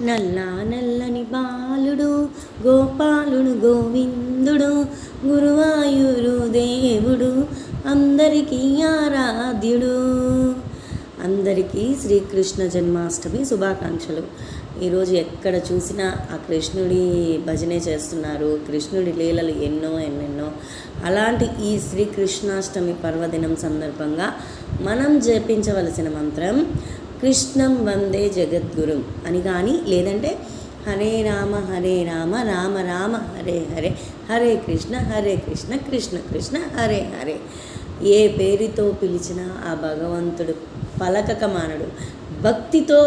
నల్ల నల్లని బాలుడు గోపాలుడు గోవిందుడు గురువాయూరు దేవుడు అందరికీ ఆరాధ్యుడు. అందరికీ శ్రీకృష్ణ జన్మాష్టమి శుభాకాంక్షలు. ఈరోజు ఎక్కడ చూసినా ఆ కృష్ణుడి భజనే చేస్తున్నారు. కృష్ణుడి లీలలు ఎన్నో ఎన్నెన్నో. అలాంటి ఈ శ్రీకృష్ణాష్టమి పర్వదినం సందర్భంగా మనం జపించవలసిన మంత్రం కృష్ణం వందే జగద్గురుం. అని కానీ లేదంటే హరే రామ హరే రామ రామ రామ హరే హరే హరే కృష్ణ హరే కృష్ణ కృష్ణ కృష్ణ హరే హరే. ఏ పేరుతో పిలిచినా ఆ భగవంతుడు పలకక మానడు. భక్తితో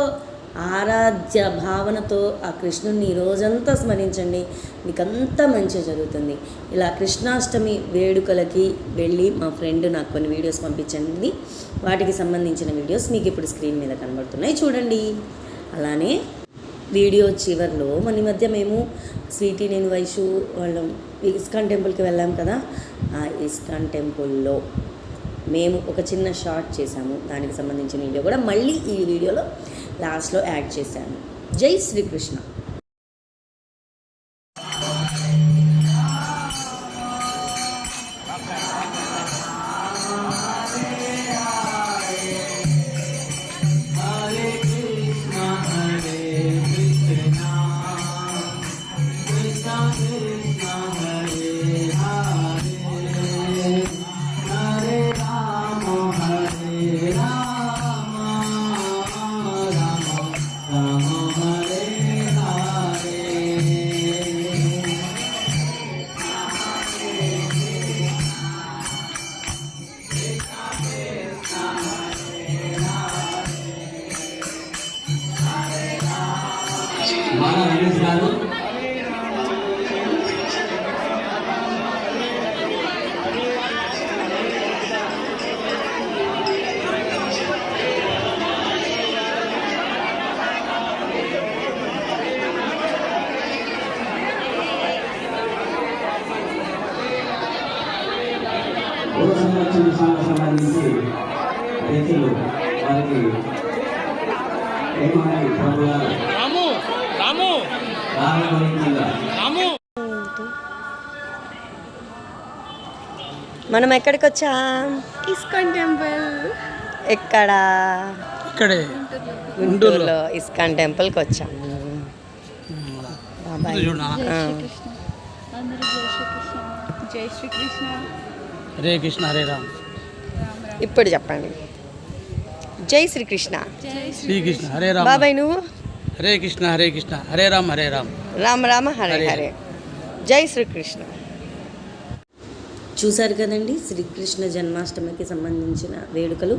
ఆరాధ్య భావనతో ఆ కృష్ణుని రోజంతా స్మరించండి. మీకంతా మంచి జరుగుతుంది. ఇలా కృష్ణాష్టమి వేడుకలకి వెళ్ళి మా ఫ్రెండ్ నాకు కొన్ని వీడియోస్ పంపించండి. వాటికి సంబంధించిన వీడియోస్ మీకు ఇప్పుడు స్క్రీన్ మీద కనబడుతున్నాయి. చూడండి. అలానే వీడియో చివరిలో మన మధ్య మేము స్వీటీ నేను వైషు వాళ్ళం ఇస్కాన్ టెంపుల్కి వెళ్ళాం కదా. ఆ ఇస్కాన్ టెంపుల్లో మేము ఒక చిన్న షార్ట్ చేశాము. దానికి సంబంధించిన వీడియో కూడా మళ్ళీ ఈ వీడియోలో లాస్ట్లో యాడ్ చేశాను. జై శ్రీకృష్ణ. బాగా వినిపిస్తున్నారు సంబంధించి రైతులు వారికి ఏమైనా ప్రభుత్వాలు రాము రాము ప్రారంభించగా రాము మనం ఎక్కడికి వచ్చాం ఇస్కాన్ టెంపుల్. ఎక్కడ? ఇక్కడే. గుంటూరులో ఇస్కాన్ టెంపుల్కి వచ్చాం. జై శ్రీకృష్ణ. జై శ్రీకృష్ణ. హరే కృష్ణ హరే రామ్. ఇప్పుడు చెప్పండి. జై శ్రీకృష్ణ. జై శ్రీకృష్ణ. హరే రామ్. బాబాయ్ నువ్వు? హరే కృష్ణ హరే కృష్ణ. హరే రామ్ హరే రామ్. రామ రామ హరే హరే. జై శ్రీకృష్ణ. చూశారు కదండి శ్రీకృష్ణ జన్మాష్టమికి సంబంధించిన వేడుకలు.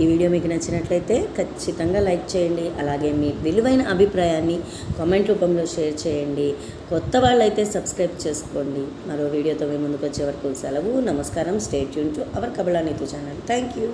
ఈ వీడియో మీకు నచ్చినట్లయితే ఖచ్చితంగా లైక్ చేయండి అలాగే మీ విలువైన అభిప్రాయాన్ని కామెంట్ రూపంలో షేర్ చేయండి. కొత్త వాళ్ళైతే సబ్స్క్రైబ్ చేసుకోండి. మరో వీడియోతో మీ ముందుకు వచ్చే వరకు సెలవు నమస్కారం స్టేట్ యూన్ టు అవర్ కబలా నీతు ఛానల్. Thank you.